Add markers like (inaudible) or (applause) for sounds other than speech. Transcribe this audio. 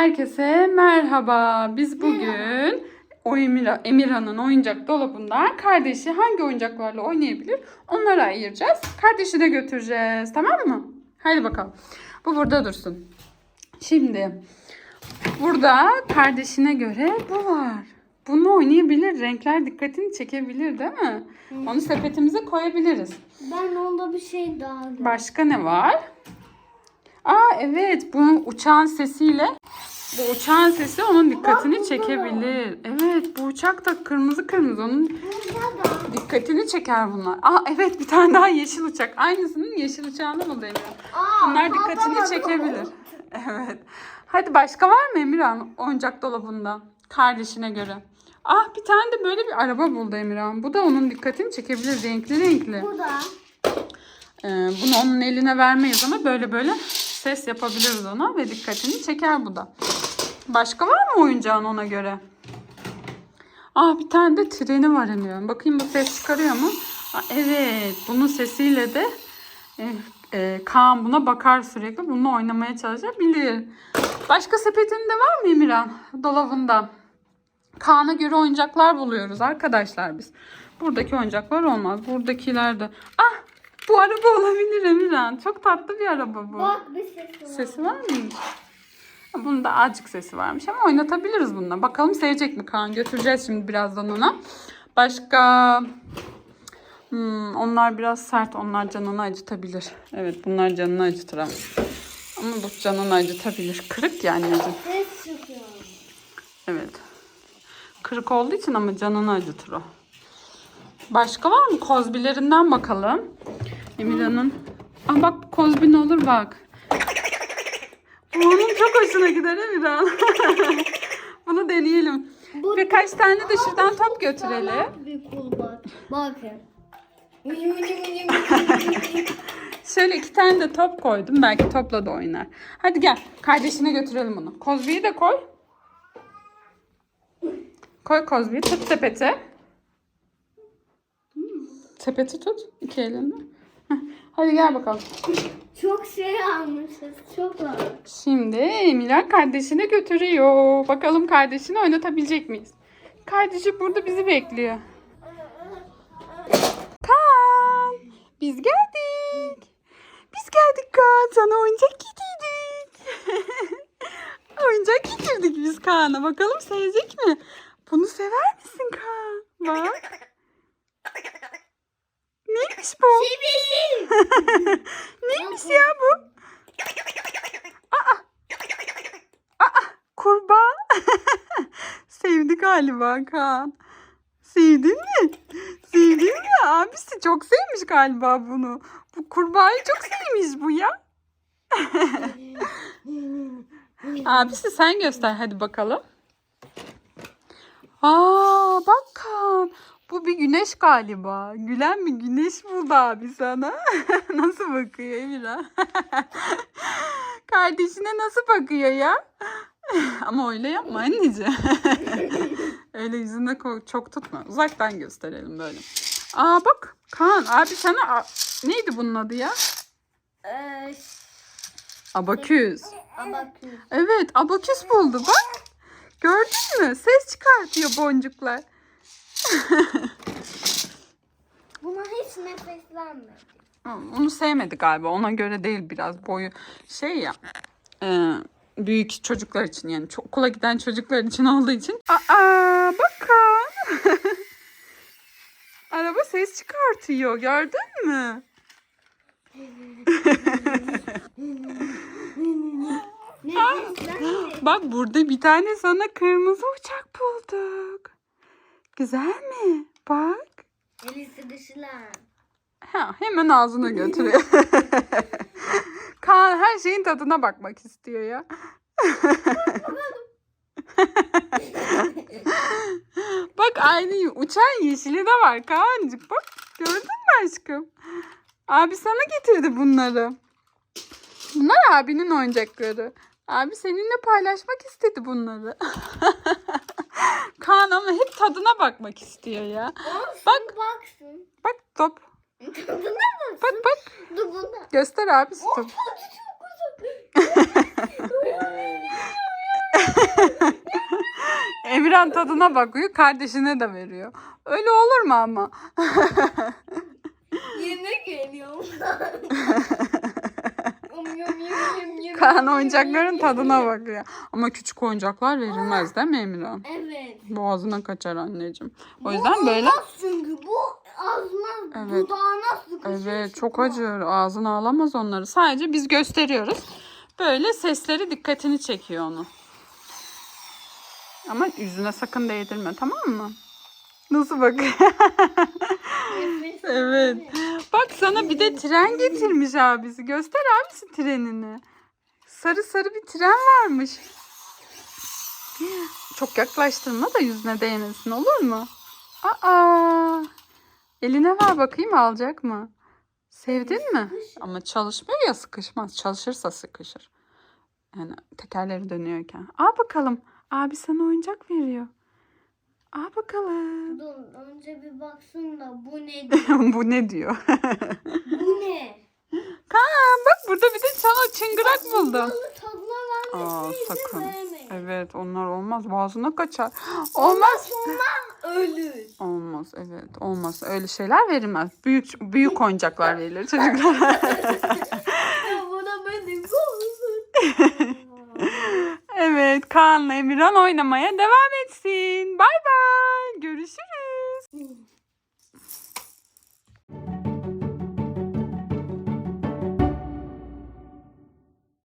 Herkese merhaba. Biz bugün o Emirhan'ın oyuncak dolabından kardeşi hangi oyuncaklarla oynayabilir onları ayıracağız. Kardeşine götüreceğiz tamam mı? Haydi bakalım. Bu burada dursun. Şimdi burada kardeşine göre bu var. Bunu oynayabilir. Renkler dikkatini çekebilir değil mi? Onu sepetimize koyabiliriz. Ben onda bir şey daha. Başka ne var? Aa evet bu uçağın sesiyle bu uçağın sesi onun dikkatini çekebilir. Evet bu uçak da kırmızı kırmızı onun da. dikkatini çeker bunlar. Aa evet bir tane daha yeşil uçak. Aynısının yeşil uçağını buldu Emirhan. Aa, Bunlar dikkatini çekebilir. Evet. Hadi başka var mı Emirhan oyuncak dolabında kardeşine göre? Ah bir tane de böyle bir araba buldu Emirhan. Bu da onun dikkatini çekebilir. Renkli renkli. Burada. Ee, bunu onun eline vermeyiz ama böyle böyle ses yapabiliriz ona ve dikkatini çeker bu da. Başka var mı oyuncağın ona göre? Ah bir tane de treni var emiyorum. Bakayım bu ses çıkarıyor mu? Aa, evet bunun sesiyle de e, e, Kaan buna bakar sürekli. Bununla oynamaya çalışabilir. Başka sepetinde var mı Emirhan? Dolabında. Kaan'a göre oyuncaklar buluyoruz arkadaşlar biz. Buradaki oyuncaklar olmaz. Buradakiler de. Ah bu araba olabilir Emirhan. Çok tatlı bir araba bu. Bak bir sesi var. Sesi var mıymış? Bunun da azıcık sesi varmış ama oynatabiliriz bununla. Bakalım sevecek mi Kaan? Götüreceğiz şimdi birazdan ona. Başka... Hmm, onlar biraz sert. Onlar canını acıtabilir. Evet bunlar canını canını ama. Ama bu canını acıtabilir. Kırık yani. Evet. Kırık olduğu için ama canını acıtır o. Başka var mı? Kozbilerinden bakalım. Emirhan'ın. Aa bak kozbi ne olur bak. Bu onun çok hoşuna gider Emirhan. (laughs) Bunu deneyelim. Bu- Birkaç tane de şuradan top götürelim. Bir kulbat. Bakın. (laughs) Şöyle iki tane de top koydum. Belki topla da oynar. Hadi gel. Kardeşine götürelim onu. Kozbiyi de koy. Koy kozbiyi. Tut sepeti. Sepeti tut. iki elinle. Hadi gel bakalım. Çok şey almışız. Çok var. Şimdi Emilen kardeşine götürüyor. Bakalım kardeşini oynatabilecek miyiz? Kardeşi burada bizi bekliyor. Kaan, biz geldik. Biz geldik Kaan. Sana oyuncak getirdik. (laughs) oyuncak getirdik biz Kaan'a. Bakalım sevecek mi? Bunu sever misin Kaan? Bak. Neymiş bu? (laughs) Neymiş ya bu? Kurbağa. (laughs) Sevdi galiba Kaan. Sevdin mi? Sevdin mi? Abisi çok sevmiş galiba bunu. Bu kurbağayı çok sevmiş bu ya. (laughs) Abisi sen göster hadi bakalım. Aa bak Kaan. Bu bir güneş galiba. Gülen bir güneş buldu abi sana. (laughs) nasıl bakıyor Emira? (laughs) Kardeşine nasıl bakıyor ya? (laughs) Ama öyle yapma anneciğim. öyle yüzünde çok tutma. Uzaktan gösterelim böyle. Aa bak Kaan abi sana neydi bunun adı ya? Ee, Abaküs. abaküs. Evet abaküs buldu bak. Gördün mü? Ses çıkartıyor boncuklar. Buna hiç nefeslenme. Onu sevmedi galiba. Ona göre değil biraz boyu şey ya. e, büyük çocuklar için yani çok okula giden çocuklar için olduğu için. Aa bakın. (laughs) Araba ses çıkartıyor. Gördün mü? Nefeslenme. (laughs) Bak burada bir tane sana kırmızı uçak bulduk. Güzel mi? Bak. Elisi dışılan. Ha, hemen ağzına götürüyor. (laughs) Kaan her şeyin tadına bakmak istiyor ya. (laughs) bak aynı uçan yeşili de var Kaan'cık bak. Gördün mü aşkım? Abi sana getirdi bunları. Bunlar abinin oyuncakları. Abi seninle paylaşmak istedi bunları. (laughs) Kaan ama hep tadına bakmak istiyor ya. Bak. Baksın. Bak top. Tadına Bak baksın. bak. Dur bunda. Göster abi top. (laughs) Emirhan tadına bakıyor, kardeşine de veriyor. Öyle olur mu ama? (laughs) Yemek geliyor. Yum, yum, yum, yum, yum, Kaan oyuncakların tadına bakıyor. Ama küçük oyuncaklar verilmez değil mi Emirhan? Evet. Boğazına kaçar anneciğim. O yüzden böyle olmaz çünkü bu ağzına Evet. dudağına sıkışır. Evet çok acıyor. Ağzına alamaz onları. Sadece biz gösteriyoruz. Böyle sesleri dikkatini çekiyor onu. Ama yüzüne sakın değdirme tamam mı? Nasıl bak? (laughs) Evet. Bak sana bir de tren getirmiş abisi. Göster abisi trenini. Sarı sarı bir tren varmış. Çok yaklaştırma da yüzüne değmesin olur mu? Aa! Eline ver bakayım alacak mı? Sevdin mi? Ama çalışmıyor ya sıkışmaz. Çalışırsa sıkışır. Yani tekerleri dönüyorken. Al bakalım. Abi sana oyuncak veriyor. Al bakalım. Önce bir baksın da bu ne (laughs) diyor? Bu ne diyor? bu ne? Kaan bak burada bir de sana çıngırak buldum. Tadına Aa vermesine sakın. vermeyin. Evet onlar olmaz. Boğazına kaçar. Olmaz. Ölür. Olmaz evet olmaz. Öyle şeyler verilmez. Büyük büyük oyuncaklar verilir çocuklara. (laughs) Ya buna benim olsun. (laughs) evet Kaan'la Emirhan oynamaya devam etsin. Bay bay. Görüşürüz. Mm-hmm.